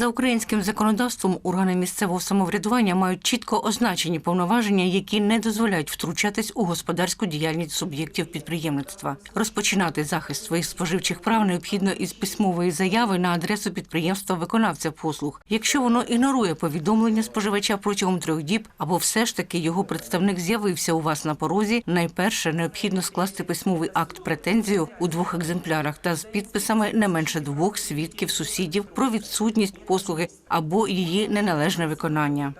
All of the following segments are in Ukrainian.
За українським законодавством органи місцевого самоврядування мають чітко означені повноваження, які не дозволяють втручатись у господарську діяльність суб'єктів підприємництва. Розпочинати захист своїх споживчих прав необхідно із письмової заяви на адресу підприємства виконавця послуг. Якщо воно ігнорує повідомлення споживача протягом трьох діб, або все ж таки його представник з'явився у вас на порозі, найперше необхідно скласти письмовий акт претензію у двох екземплярах та з підписами не менше двох свідків сусідів про відсутність послуги або її неналежне виконання.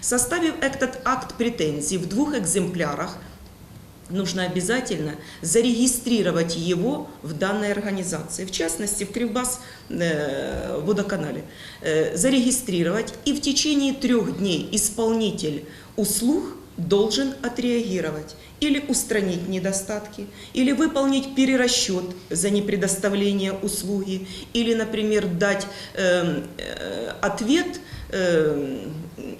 Составив этот акт претензий в двух экземплярах, нужно обязательно зарегистрировать его в данной организации, в частности в Кривбас э, водоканале, Э, зарегистрировать и в течение трех дней исполнитель услуг должен отреагировать или устранить недостатки, или выполнить перерасчет за непредоставление услуги, или, например, дать э, э, ответ э,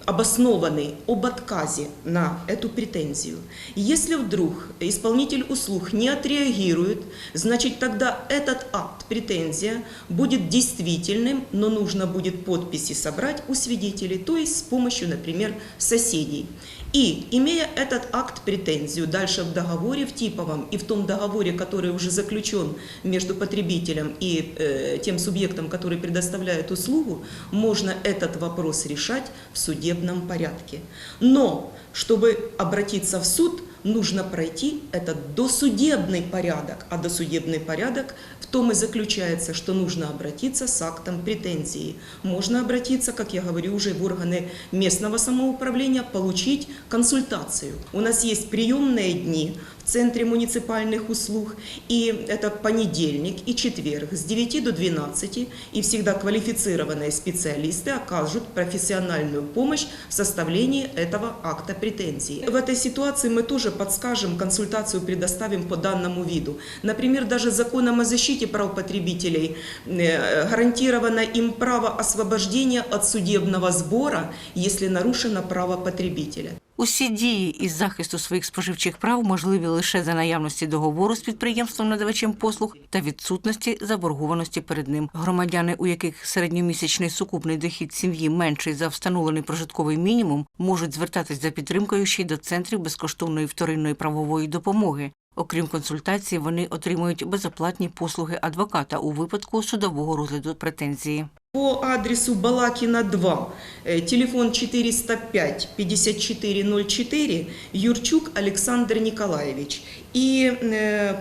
обоснованный об отказе на эту претензию. Если вдруг исполнитель услуг не отреагирует, значит тогда этот акт, претензия, будет действительным, но нужно будет подписи собрать у свидетелей, то есть с помощью, например, соседей. И, имея этот акт претензию, дальше в договоре в типовом и в том договоре, который уже заключен между потребителем и э, тем субъектом, который предоставляет услугу, можно этот вопрос решать в судебном порядке. Но, чтобы обратиться в суд, нужно пройти этот досудебный порядок. А досудебный порядок в том и заключается, что нужно обратиться с актом претензии. Можно обратиться, как я говорю, уже в органы местного самоуправления, получить консультацию. У нас есть приемные дни в Центре муниципальных услуг, и это понедельник и четверг с 9 до 12, и всегда квалифицированные специалисты окажут профессиональную помощь в составлении этого акта претензии. В этой ситуации мы тоже подскажем, консультацию предоставим по данному виду. Например, даже законом о защите прав потребителей э, гарантировано им право освобождения от судебного сбора, если нарушено право потребителя. Усі дії із захисту своїх споживчих прав можливі лише за наявності договору з підприємством надавачем послуг та відсутності заборгованості перед ним. Громадяни, у яких середньомісячний сукупний дохід сім'ї менший за встановлений прожитковий мінімум, можуть звертатись за підтримкою ще й до центрів безкоштовної вторинної правової допомоги. Окрім консультацій, вони отримують безоплатні послуги адвоката у випадку судового розгляду претензії. По адресу Балакина 2, э, телефон 405 5404, Юрчук Александр Николаевич. И э,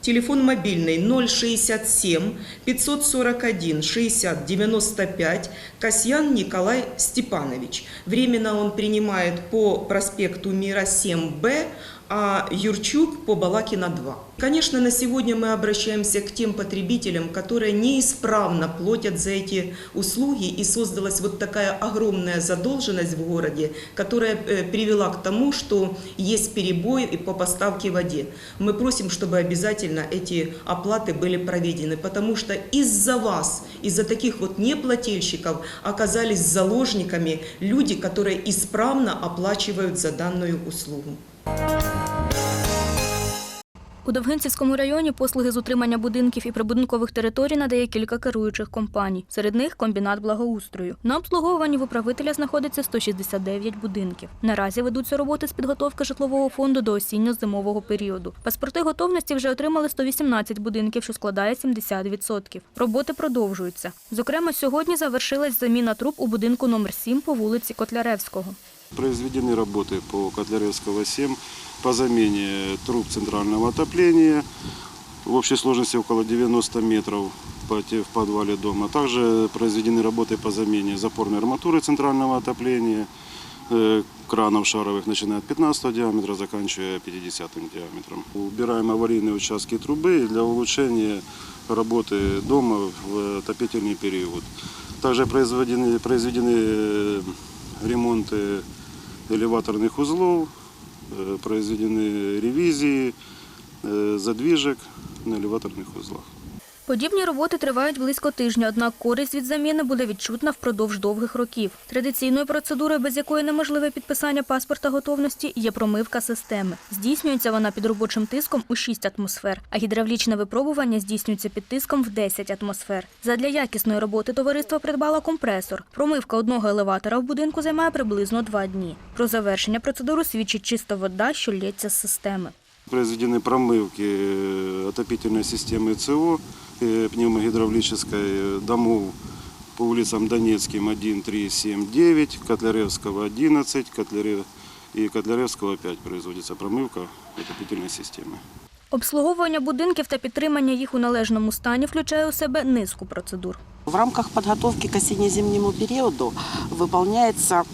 телефон мобильный 067 541 60 95, Касьян Николай Степанович. Временно он принимает по проспекту Мира 7Б, а Юрчук по Балакина 2. Конечно, на сегодня мы обращаемся к тем потребителям, которые неисправно платят за эти услуги, и создалась вот такая огромная задолженность в городе, которая э, привела к тому, что есть перебои и по поставке воде. Мы просим, чтобы обязательно эти оплаты были проведены, потому что из-за вас, из-за таких вот неплательщиков оказались заложниками люди, которые исправно оплачивают за данную услугу. Música У Довгинцівському районі послуги з утримання будинків і прибудинкових територій надає кілька керуючих компаній. Серед них комбінат благоустрою. На обслуговуванні в управителя знаходиться 169 будинків. Наразі ведуться роботи з підготовки житлового фонду до осінньо-зимового періоду. Паспорти готовності вже отримали 118 будинків, що складає 70%. Роботи продовжуються. Зокрема, сьогодні завершилась заміна труб у будинку номер 7 по вулиці Котляревського. Произведены работы по Котляревского 7 по замене труб центрального отопления в общей сложности около 90 метров по те- в подвале дома. Также произведены работы по замене запорной арматуры центрального отопления, э, кранов шаровых, начиная от 15 диаметра, заканчивая 50 диаметром. Убираем аварийные участки трубы для улучшения работы дома в отопительный период. Также произведены, произведены э, ремонты элеваторных узлов, э, произведены ревизии э, задвижек на элеваторных узлах. Подібні роботи тривають близько тижня, однак користь від заміни буде відчутна впродовж довгих років. Традиційною процедурою, без якої неможливе підписання паспорта готовності, є промивка системи. Здійснюється вона під робочим тиском у 6 атмосфер, а гідравлічне випробування здійснюється під тиском в 10 атмосфер. Задля якісної роботи товариство придбало компресор. Промивка одного елеватора в будинку займає приблизно два дні. Про завершення процедури свідчить чиста вода, що лється з системи. Произведены промывки э, отопительной системы ЦО, э, пневмогидравлической э, домов по улицам Донецким 1, 3, 7, 9, Котляревского 11, Котлярев... и Котляревского 5 производится промывка отопительной системы. Обслуговування будинків та підтримання їх у належному стані включає у себе низку процедур. В рамках подготовки к осенне-зимнему периоду выполняется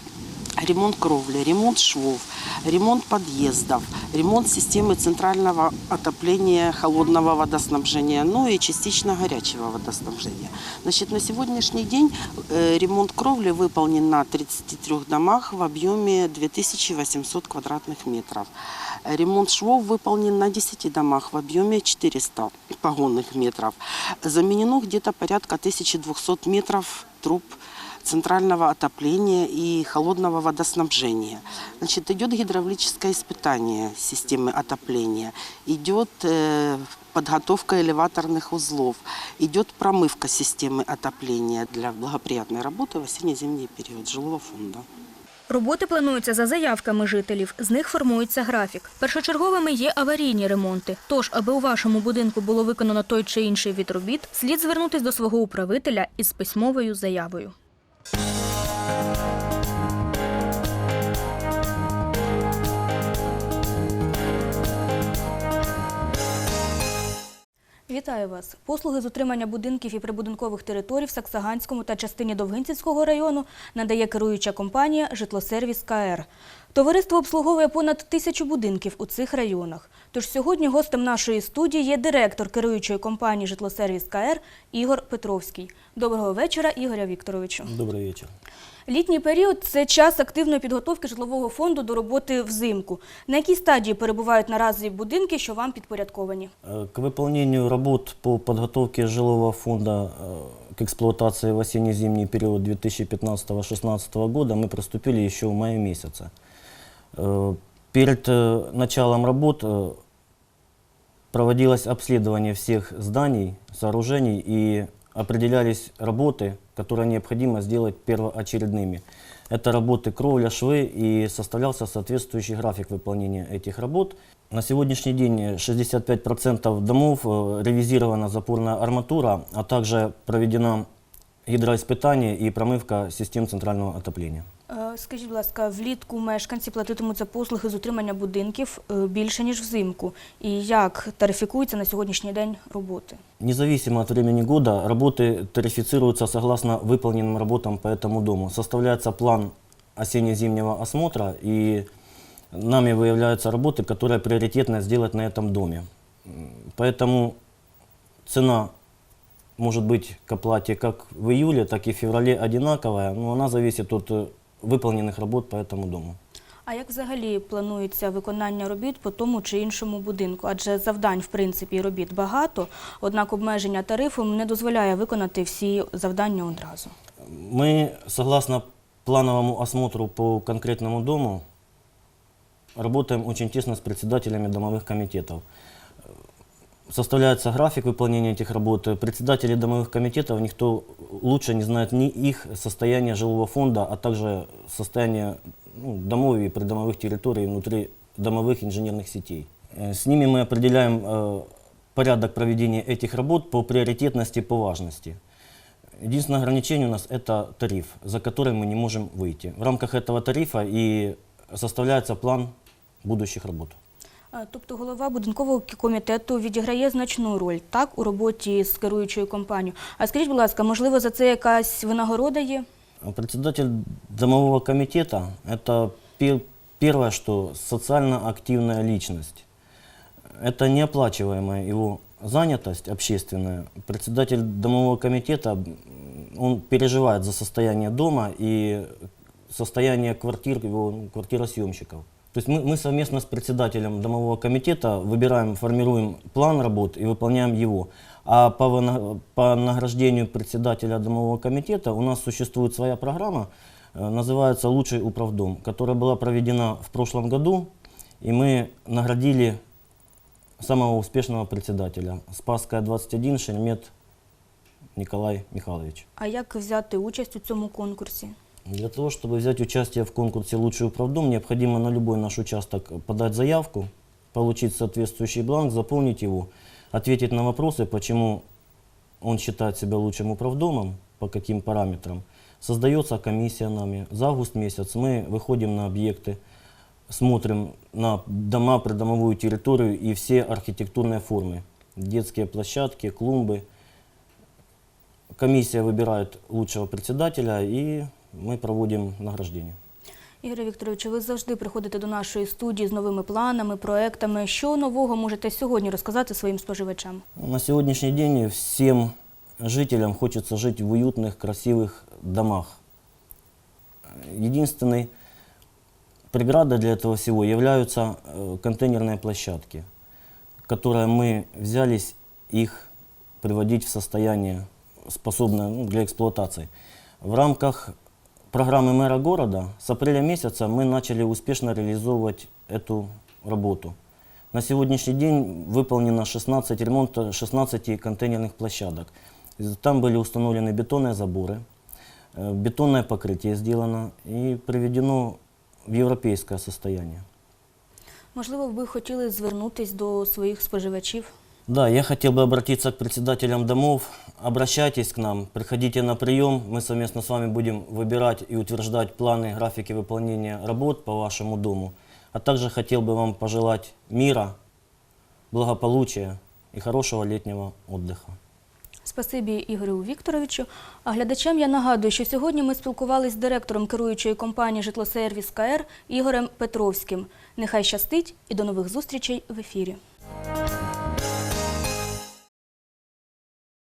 ремонт кровли, ремонт швов, ремонт подъездов, ремонт системы центрального отопления холодного водоснабжения, ну и частично горячего водоснабжения. Значит, на сегодняшний день э, ремонт кровли выполнен на 33 домах в объеме 2800 квадратных метров. Ремонт швов выполнен на 10 домах в объеме 400 погонных метров. Заменено где-то порядка 1200 метров труб центрального отопления и холодного водоснабжения. Значит, идет гидравлическое испытание системы отопления, идет э, подготовка элеваторных узлов, идет промывка системы отопления для благоприятной работы в осенне-зимний период жилого фонда. Роботи плануються за заявками жителів. З них формується графік. Першочерговими є аварійні ремонти. Тож, аби у вашому будинку було виконано той чи інший від робіт, слід звернутись до свого управителя із письмовою заявою. Вітаю вас. Послуги з утримання будинків і прибудинкових територій в Саксаганському та частині Довгинцівського району надає керуюча компанія «Житлосервіс КР». Товариство обслуговує понад тисячу будинків у цих районах. Тож сьогодні гостем нашої студії є директор керуючої компанії «Житлосервіс КР» Ігор Петровський. Доброго вечора, Ігоря Вікторовичу. Добрый вечер. Літній період це час активної підготовки житлового фонду до роботи взимку. На якій стадії перебувають наразі будинки, що вам підпорядковані? Э, К выполнению работ по подготовке жилого фонда э, к эксплуатации в осенне-зимний период 2015-2016 года мы приступили еще в мае месяце. Э, Перед э, началом работ э, проводилось обследование всех зданий, сооружений и определялись работы, которые необходимо сделать первоочередными. Это работы кровля, швы и составлялся соответствующий график выполнения этих работ. На сегодняшний день 65% домов э, ревизирована запорная арматура, а также проведена гидроиспытание и промывка систем центрального отопления. Е, Скажіть, будь ласка, влітку мешканці платитимуть за послуги з утримання будинків е, більше, ніж взимку. І як тарифікуються на сьогоднішній день роботи? Независимо от времени года, работы тарифицируются согласно выполненным работам по этому дому. Составляется план осенне-зимнего осмотра, и нами выявляются работы, которые приоритетно сделать на этом доме. М, Поэтому цена может быть к оплате как в июле, так и в феврале одинаковая, но она зависит от э, выполненных работ по этому дому. А як взагалі планується виконання робіт по тому чи іншому будинку? Адже завдань, в принципі, і робіт багато, однак обмеження тарифом не дозволяє виконати всі завдання одразу. Мы, согласно плановому осмотру по конкретному дому, работаем очень тесно с председателями домовых комитетов. Составляется график выполнения этих работ. Председатели домовых комитетов никто лучше не знает ни их состояние жилого фонда, а также состояние ну, домов и придомовых территорий внутри домовых инженерных сетей. Э, С ними мы определяем э, порядок проведения этих работ по приоритетности, по важности. Единственное ограничение у нас это тариф, за который мы не можем выйти. В рамках этого тарифа и составляется план будущих работ. Е, Тобто голова будинкового комітету відіграє значну роль так у роботі з керуючою компанією. А скажіть, будь ласка, можливо, за це якась винагорода є? Председатель домового комитета – это пе- первое, что социально активная личность. Это неоплачиваемая его занятость общественная. Председатель домового комитета, м, он переживает за состояние дома и состояние квартир, его ну, квартиросъемщиков. То есть мы, мы совместно с председателем домового комитета выбираем, формируем план работ и выполняем его. А по, вына- по награждению председателя домового комитета у нас существует своя программа, э, называется «Лучший управдом», которая была проведена в прошлом году, и мы наградили самого успешного председателя. Спасская 21, Шеремет Николай Михайлович. А як взяти участь у цьому конкурсі? Для того, чтобы взять участие в конкурсе «Лучший управдом», необходимо на любой наш участок подать заявку, получить соответствующий бланк, заполнить его, ответить на вопросы, почему он считает себя лучшим управдомом, по каким параметрам. Создается комиссия нами. За август месяц мы выходим на объекты, смотрим на дома, придомовую территорию и все архитектурные формы. Детские площадки, клумбы. Комиссия выбирает лучшего председателя и мы проводим награждение. Ігоре Вікторовичу, ви завжди приходите до нашої студії з новими планами, проектами. Що нового можете сьогодні розказати своїм споживачам? На сегодняшний день всем жителям хочется жить в уютных, красивых домах. Единственной преградой для этого всего являются э, контейнерные площадки, которые мы взялись их приводить в состояние, способное ну, для эксплуатации. В рамках программы мэра города с апреля месяца мы начали успешно реализовывать эту работу. На сегодняшний день выполнено 16 ремонта 16 контейнерных площадок. Там были установлены бетонные заборы, э, бетонное покрытие сделано и приведено в европейское состояние. Можливо, ви хотіли звернутись до своїх споживачів? Да, я хотел бы обратиться к председателям домов. Обращайтесь к нам, приходите на прием. Мы совместно с вами будем выбирать и утверждать планы, графики выполнения работ по вашему дому. А также хотел бы вам пожелать мира, благополучия и хорошего летнего отдыха. Спасибі Ігорю Вікторовичу. А глядачам я нагадую, що сьогодні ми спілкувалися з директором керуючої компанії «Житлосервіс КР» Ігорем Петровським. Нехай щастить і до нових зустрічей в ефірі.